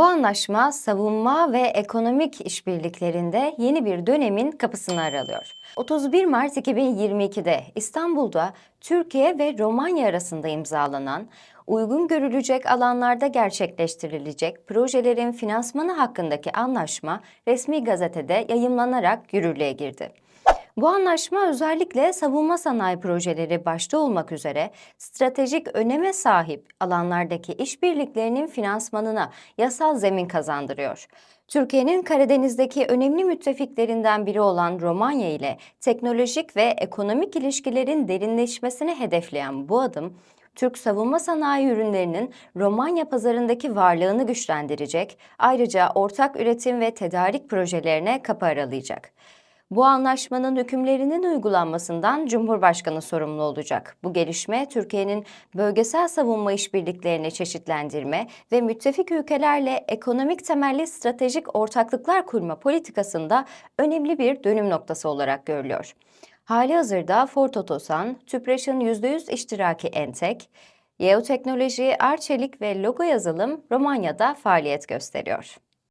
Bu anlaşma savunma ve ekonomik işbirliklerinde yeni bir dönemin kapısını aralıyor. 31 Mart 2022'de İstanbul'da Türkiye ve Romanya arasında imzalanan uygun görülecek alanlarda gerçekleştirilecek projelerin finansmanı hakkındaki anlaşma resmi gazetede yayımlanarak yürürlüğe girdi. Bu anlaşma özellikle savunma sanayi projeleri başta olmak üzere stratejik öneme sahip alanlardaki işbirliklerinin finansmanına yasal zemin kazandırıyor. Türkiye'nin Karadeniz'deki önemli müttefiklerinden biri olan Romanya ile teknolojik ve ekonomik ilişkilerin derinleşmesini hedefleyen bu adım, Türk savunma sanayi ürünlerinin Romanya pazarındaki varlığını güçlendirecek, ayrıca ortak üretim ve tedarik projelerine kapı aralayacak. Bu anlaşmanın hükümlerinin uygulanmasından Cumhurbaşkanı sorumlu olacak. Bu gelişme Türkiye'nin bölgesel savunma işbirliklerini çeşitlendirme ve müttefik ülkelerle ekonomik temelli stratejik ortaklıklar kurma politikasında önemli bir dönüm noktası olarak görülüyor. Hali hazırda Ford Otosan, Tüpraş'ın %100 iştiraki Entek, Yeo Teknoloji, Arçelik ve Logo Yazılım Romanya'da faaliyet gösteriyor.